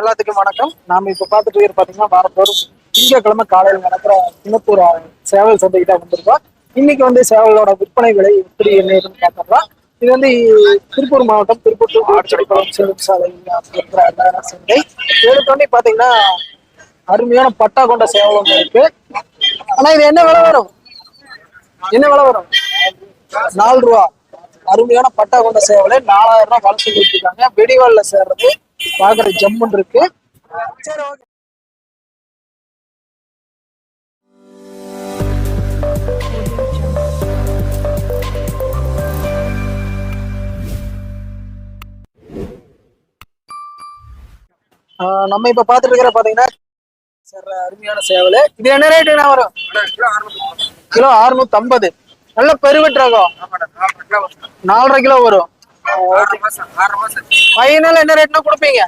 எல்லாத்துக்கும் வணக்கம். நாம இப்ப பார்த்துட்டு இருக்கிறது பாத்தீங்கன்னா வாரத்தோறும் திங்கட்கிழமை காலையில் நடக்கிற சிங்கப்பூர் சேவல் சந்தைக்கு தான் வந்திருக்கோம். இன்னைக்கு வந்து சேவலோட விற்பனை விலை எப்படி என்ன ஏதுன்னு பார்க்கலாம் இது வந்து திருப்பூர் மாவட்டம் திருப்பூர் to ஆட்சியப்பலம் சாலை இருக்கிற அண்ணா சந்தை. எடுத்தோடனே பாத்தீங்கன்னா அருமையான பட்டா கொண்ட சேவல் ஒன்று இருக்கு. ஆனா இது என்ன விலை வரும்? என்ன விலை வரும்? நாலு ரூபா. அருமையான பட்டா கொண்ட சேவலை நாலாயிரம் ரூபாய் வளர்த்து கொடுத்துருக்காங்க. வெடிவால்ல சேர்றது பாக்குற ஜம்முன் இருக்கு. சரி ஓகே. நம்ம இப்ப பாத்துட்டு இருக்கிற பாத்தீங்கன்னா சேர்ற அருமையான சேவல். இது என்ன ரேட்டுனா வரும்? கிலோ அறுநூத்தி ஐம்பது நல்ல பெருவெட்டு ரகம் நாலரை கிலோ வரும். ஃபைனல் என்ன ரேட்னா கொடுப்பீங்க?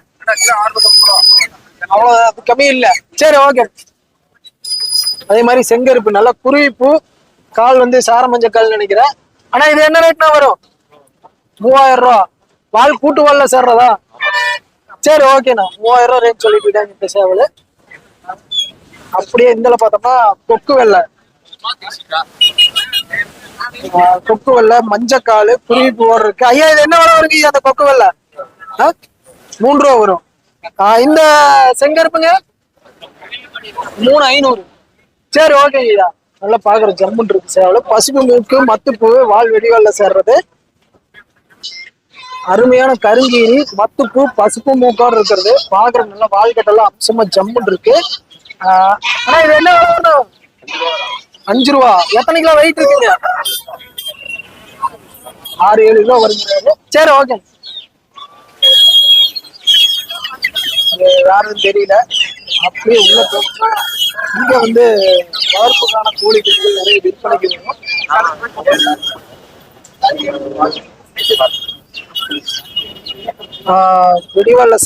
அவ்வளோ கம்மி இல்ல. சரி ஓகே அதே மாதிரி செங்கருப்பு நல்ல குருவிப்பூ கால் வந்து சாரமஞ்ச கால் நினைக்கிறேன். ஆனா இது என்ன ரேட்னா வரும்? மூவாயிரம் ரூபா. வால் கூட்டு வால்ல சேர்றதா? சரி ஓகேண்ணா மூவாயிரம் ரூபா ரேட் சொல்லிட்டு இந்த சேவல். அப்படியே இந்த பார்த்தோம்னா கொக்கு வெள்ளை. கொக்கு வெள்ளை மஞ்சக்கால் குருவி பூவோடு இருக்கு. ஐயா இது என்ன விலை வருங்க அந்த கொக்கு வெள்ளை மூன்று மூணு ரூபா வரும். ஆஹ் இந்த செங்கருப்புங்க? மூணு ஐநூறு. சரி ஓகே ஐயா. நல்லா பாக்குற ஜம்முன் இருக்கு சேவல பசுப்பு மூக்கு மத்துப்பூ வால் வெடிவால்ல சேர்றது. அருமையான கருங்கீரி மத்துப்பூ பசுப்பு மூக்கோட இருக்கிறது. பாக்குற நல்ல வால்கட்டெல்லாம் அம்சமா ஜம்முன் இருக்கு. ஆஹ் ஆனா இது என்ன அஞ்சு ரூபா. எத்தனை கிலோ வெயிட் இருக்குங்க? ஆறு ஏழு கிலோ வருங்க. சரி ஓகே யாரும் தெரியல. அப்படியே உள்ள போனா இங்க வந்து வளர்ப்புக்கான கோழிகள் நிறைய விற்பனைக்கு வரும். ஆஹ்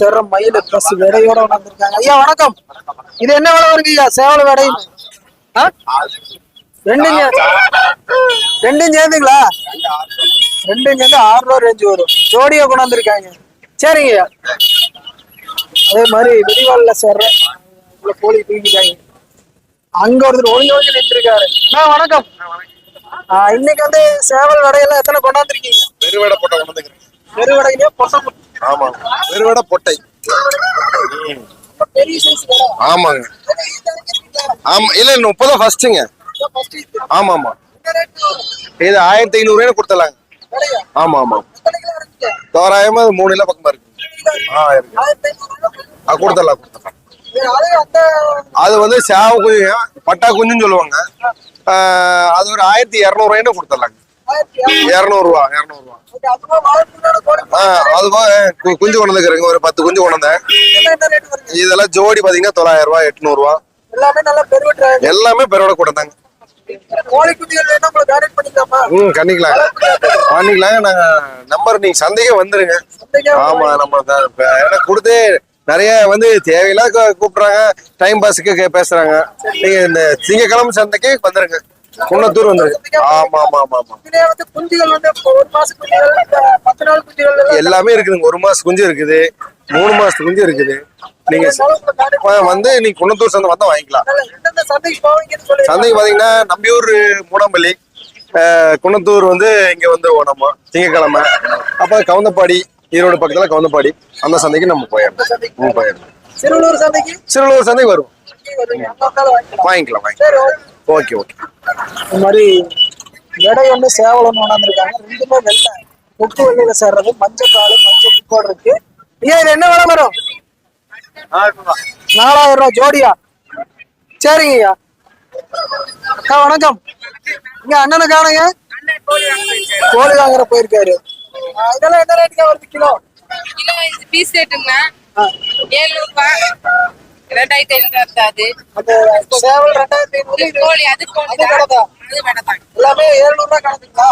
சேர்ற மயில பிளஸ் விடையோட வந்திருக்காங்க. ஐயா வணக்கம். இது என்ன விலை வருங்க ஐயா? சேவல் விடையும் ரெண்டும் ரெண்டும் சேர்ந்துங்களா? ரெண்டும் சேர்ந்து ஆறுநூறு ரேஞ்சு வரும். ஜோடியா கொண்டாந்துருக்காங்க சரிங்க. அதே மாதிரி வெடிவால்ல சேர்ற இவ்வளவு கோழி தூக்கிட்டாங்க. அங்க ஒருத்தர் ஒளிஞ்சு ஒளிஞ்சு நின்றுருக்காரு. அண்ணா வணக்கம். ஆஹ் இன்னைக்கு வந்து சேவல் வடையெல்லாம் எத்தனை கொண்டாந்துருக்கீங்க பெருவேட பொட்டை கொண்டு வந்துக்கிறேன். பெருவடையிலே பொட்டை ஆமா. பெருவேட பொட்டை. ஆமாங்க. ஆமா இல்ல முப்பதா ஃபர்ஸ்ட்டுங்க ஆமா ஆமா இது ஆயிரத்தி ஐநூறு கொடுத்தலாங்க ஆமா ஆமா தோராயமா மூணு இல்ல பக்கமா இருக்கு. கொடுத்தலாம் கொடுத்தலாம் அது வந்து சேவ குஞ்சு பட்டா குஞ்சுன்னு சொல்லுவாங்க. அது ஒரு ஆயிரத்தி இரநூறுவாயின்னு கொடுத்துடலாங்க. இரநூறுவா இரநூறுவா. அது குஞ்சு கொண்டு வந்துக்கிறேங்க. ஒரு பத்து குஞ்சு கொண்டு வந்தேன். இதெல்லாம் ஜோடி பாத்தீங்கன்னா தொள்ளாயிரம் ரூபாய் ரூபா பெருவெட்டுறாங்க. எல்லாமே பெருவோட கூட ம் பண்ணிக்கலாம் பண்ணிக்கலாம். நாங்க நம்பர் நீங்க சந்தைக்கே வந்துருங்க. ஆமா நம்ம ஏன்னா கொடுத்து நிறைய வந்து தேவையில்லாம் கூப்பிடுறாங்க. டைம் பாஸுக்கு பேசுறாங்க. நீங்க இந்த திங்கக்கிழமை சந்தைக்கு வந்துருங்க. குன்னத்தூர் வந்துருங்க. ஆமா ஆமா ஆமா ஆமா. எல்லாமே இருக்குதுங்க. ஒரு மாசம் குஞ்சு இருக்குது. மூணு மாசத்து குஞ்சு இருக்குது. நீங்க வந்து நீங்க குன்னத்தூர் சந்தை வந்தா வாங்கிக்கலாம். சந்தைக்கு பாத்தீங்கன்னா நம்பியூர் மூடம்பள்ளி அஹ், குன்னத்தூர் வந்து இங்க வந்து நம்ம திங்கக்கிழமை. அப்ப கவுந்தப்பாடி ஈரோடு பக்கத்துல கவுந்தப்பாடி அந்த சந்தைக்கு நம்ம போயிடணும் போயிடணும் சிறுவலூர் சந்தைக்கு? சிறுவலூர் சந்தைக்கு வரும் வாங்கிக்கலாம். வாங்கிக்கலாம் ஓகே. ஓகே இந்த மாதிரி எடை ஒண்ணு சேவல் ஒண்ணு கொண்டாந்துருக்காங்க. ரெண்டுமே வெள்ளை. முட்டு வெள்ளையில சேர்றது மஞ்சள் காலு மஞ்சள் முக்கோடு இருக்கு. ஐயா இது என்ன விலை வரும் நாலாயிரம் ரூபாய் ஜோடியா. சரிங்க ஐயா அக்கா வணக்கம். இங்க அண்ணனை காணுங்க. கோழி வாங்குற போயிருக்காரு. இதெல்லாம் என்ன ரேட்டுக்கா வருது கிலோ? கிலோ இது பீஸ் ரேட்டுங்கண்ணா ஆ, ஏழ்நூறு ரூபாய் ரெண்டாயிரத்தி ஐநூறு அது. அந்த சேவல் ரெண்டாயிரத்தி ஐநூறு கோழி அது கோழி அது தான். எல்லாமே எழுநூறு ரூபாய் கணக்குங்களா?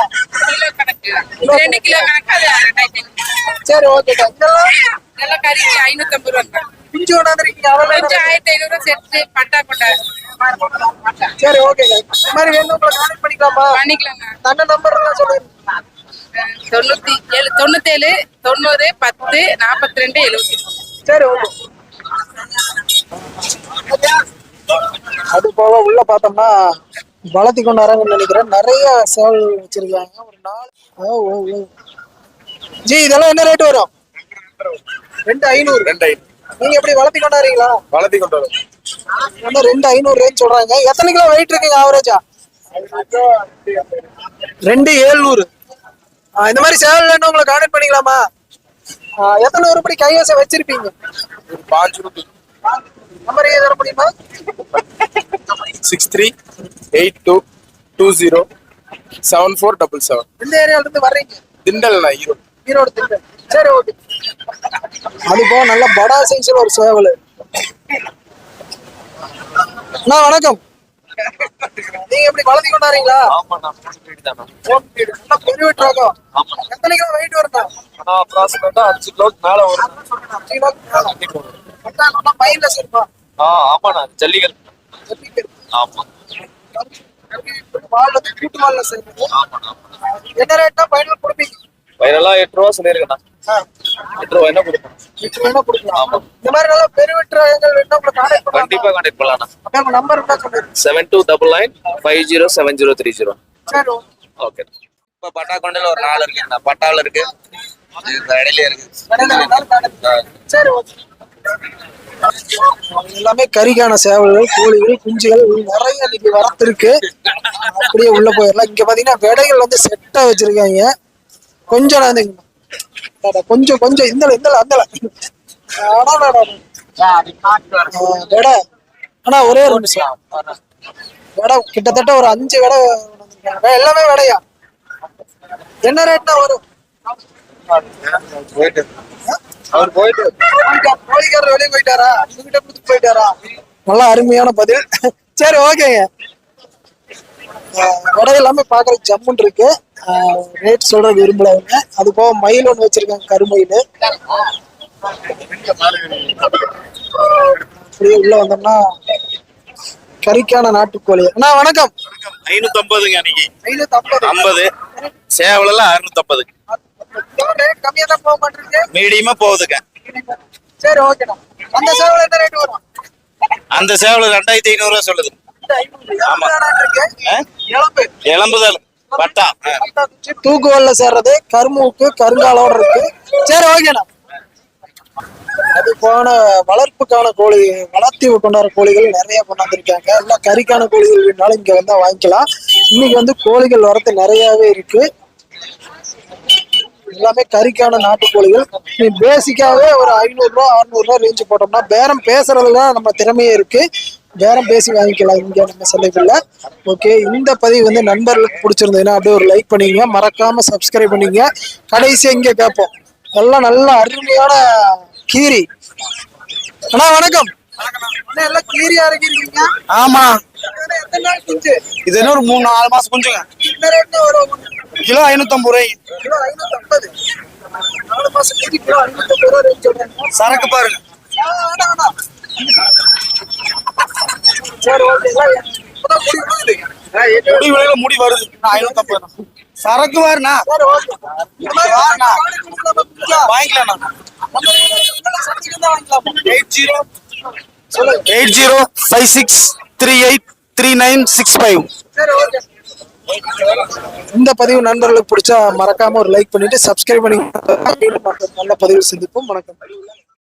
கிலோ கணக்கு. ரெண்டு கிலோ கணக்கு. அது ரெண்டாயிரத்தி ஐநூறு. சரி ஓகேக்கா இதெல்லாம்? இதெல்லாம் கறி ஐநூத்தி ஐம்பது ரூபா பிஞ்சு கொண்டாந்துருக்கீங்க அவ்வளவு ஆயிரத்தி ஐநூறு செட்டு பட்டா கொண்டா சரி ஓகே இந்த மாதிரி வேணும் உங்களை கான்டக்ட் பண்ணிக்கலாமா? பண்ணிக்கலாங்க. நம்பர் எல்லாம் சொல்லுங்க. தொண்ணூத்தி ஏழு தொண்ணூத்தேழு தொண்ணூறு பத்து நாற்பத்தி ரெண்டு எழுபத்தி சரி ஓகே அது போக உள்ள பார்த்தோம்னா வளர்த்தி கொண்டாரங்கன்னு நினைக்கிறேன். நிறைய சேவல் வச்சிருக்காங்க. ஒரு நாலு ஜி இதெல்லாம் என்ன ரேட் வரும்? ரெண்டு ஐநூறு. ரெண்டு ஐநூறு. நீங்க எப்படி வளர்த்தி கொண்டாடுறீங்களா? வளர்த்தி கொண்டு வரும் ரெண்டு ஐநூறு ரேஞ்ச் சொல்றாங்க. எத்தனை கிலோ வெயிட் இருக்குங்க ஆவரேஜா ரெண்டு ஏழ்நூறு. இந்த மாதிரி சேவல் வேணும் உங்களை கான்டாக்ட் பண்ணிக்கலாமா? எத்தனை உருப்படி கைவசம் வச்சிருப்பீங்க? ஒரு பாஞ்சு நம்பர் ஏன் தர முடியுமா? Six three eight two two zero seven four double seven எந்த ஏரியால இருந்து வர்றீங்க? திண்டல்ண்ணா ஈரோடு. ஈரோடு திண்டல். சரி ஓகே அது நல்ல படா சைஸ்ல ஒரு சேவல். அண்ணா வணக்கம். நீங்க எப்படி வளர்த்தி கொண்டாடுறீங்களா? ஆமாண்ணா மூணு நல்லா பெரிய ரகம் ஆமாண்ணா எத்தனை கிலோ வெயிட் வருதா? அப்ராக்சிமேட்டா அஞ்சு கிலோக்கு மேல. வரும் அஞ்சு கிலோ நல்லா பையன்ல ஆ ஆமாண்ணா ஜல்லிக்கல் ஆமா வால் வந்து கூட்டு வால்ல சேர்ந்து ஆமாண்ணா என்ன ரேட்னா பையனுக்கு கொடுப்பீங்க. ஃபைனலாக எட்டு ரூபா சொல்லியிருக்கேண்ணா ரூபா என்ன கொடுப்போம் எட்டு வேணா கொடுக்கலாம் இந்த மாதிரி நல்லா பெரிய ரகங்கள் வேணா உங்களை கான்டாக்ட் பண்ணலாம். கான்டெக்ட் அப்படியே உங்க நம்பர் இருந்தா சொல்லுங்க. Seven two double nine five zero seven zero three zero சரி ஓகே. இப்போ பட்டா கொண்டையில் ஒரு பட்டாவில் இருக்கு. இது இந்த இடையில இருக்கு சரி ஓகே. எல்லாமே கறிக்கான சேவல்கள் கோழிகள் குஞ்சுகள் நிறைய இன்னைக்கு வரத்திருக்கு அப்படியே உள்ள போயிடலாம். இங்க பாத்தீங்கன்னா விடைகள் வந்து செட்டா வச்சிருக்காங்க. கொஞ்சம் நான் கொஞ்சம் கொஞ்சம் இந்த இந்த அந்த விடை ஆனா ஒரே ஒரு நிமிஷம். விடை கிட்டத்தட்ட ஒரு அஞ்சு விடை. எல்லாமே விடையா? என்ன ரேட்னா வரும்? போயிட்டு. அவர் போயிட்டு. கோழிக்காரர் வெளியே போயிட்டாரா? போயிட்டாரா? நல்லா அருமையான பதில். சரி ஓகேங்க. கடை எல்லாமே பார்க்கற ஜம்முன் இருக்கு. ரேட் சொல்றது விரும்பலவங்க அது போக மயில் ஒன்று வச்சிருக்காங்க கருமயில் அப்படியே உள்ள வந்தோம்னா கறிக்கான நாட்டுக்கோழி. அண்ணா வணக்கம். ஐநூத்தி ஐம்பதுங்க அன்னைக்கு. ஐநூத்தி ஐம்பது. ஐம்பது சேவலெல்லாம் அறுநூத்தி ஐம்பது கம்மியா தான் போக மாட்டிருக்கு மீடியமா போகுதுங்க. சரி ஓகேண்ணா அந்த சேவல் என்ன ரேட் வரும்? அந்த சேவல் ரெண்டாயிரத்தி ஐநூறு ரூபா சொல்லுது. பட்டா. தூக்குவல்ல சேர்றது கருமுக்கு கருங்காலோட இருக்கு. சரி ஓகேண்ணா அது போன வளர்ப்புக்கான கோழி வளர்த்தி கொண்டாடுற கோழிகள் நிறைய கொண்டாந்துருக்காங்க. எல்லாம் கறிக்கான கோழிகள் வேணாலும் இங்க வந்தா வாங்கிக்கலாம். இன்னைக்கு வந்து கோழிகள் வரத்து நிறையவே இருக்கு. எல்லாமே கறிக்கான நாட்டுக்கோழிகள் நீ பேசிக்காவே ஒரு ஐநூறு ரூபா ரேஞ்சு போட்டோம்னா பேரம் பேசுறதுல நம்ம திறமையே இருக்கு. பேரம் பேசி வாங்கிக்கலாம். இங்க நம்ம சந்தைக்குள்ள ஓகே இந்த பதிவு வந்து நண்பர்களுக்கு பிடிச்சிருந்ததுன்னா அப்படியே ஒரு லைக் பண்ணிக்கங்க. மறக்காம சப்ஸ்கிரைப் பண்ணிக்கங்க. கடைசியா இங்க கேட்போம். எல்லாம் நல்ல அருமையான கீரி. அண்ணா வணக்கம். எல்லாம் கீரியா இருக்கீங்க? ஆமா. இது என்ன ஒரு மூணு நாலு மாசம் குஞ்சுங்க. கிலோ ஐநூத்தி ஐம்பது ரூபாய். கிலோ ஐநூத்தி ஐம்பது நாலு மாசம் கிலோ ஐநூத்தி ஐம்பது ரூபா ரேட் சொல்றேன் சரக்கு பாருங்க. முடி வருது. சரக்கு வாங்கிக்கலாமா? Eight zero. சொல்லுங்க eight zero five six three eight three nine six five. இந்த பதிவு நண்பர்களுக்கு பிடிச்சா மறக்காம ஒரு லைக் பண்ணிட்டு சப்ஸ்கிரைப் பண்ணி நல்ல பதிவு சந்திப்போம். வணக்கம்.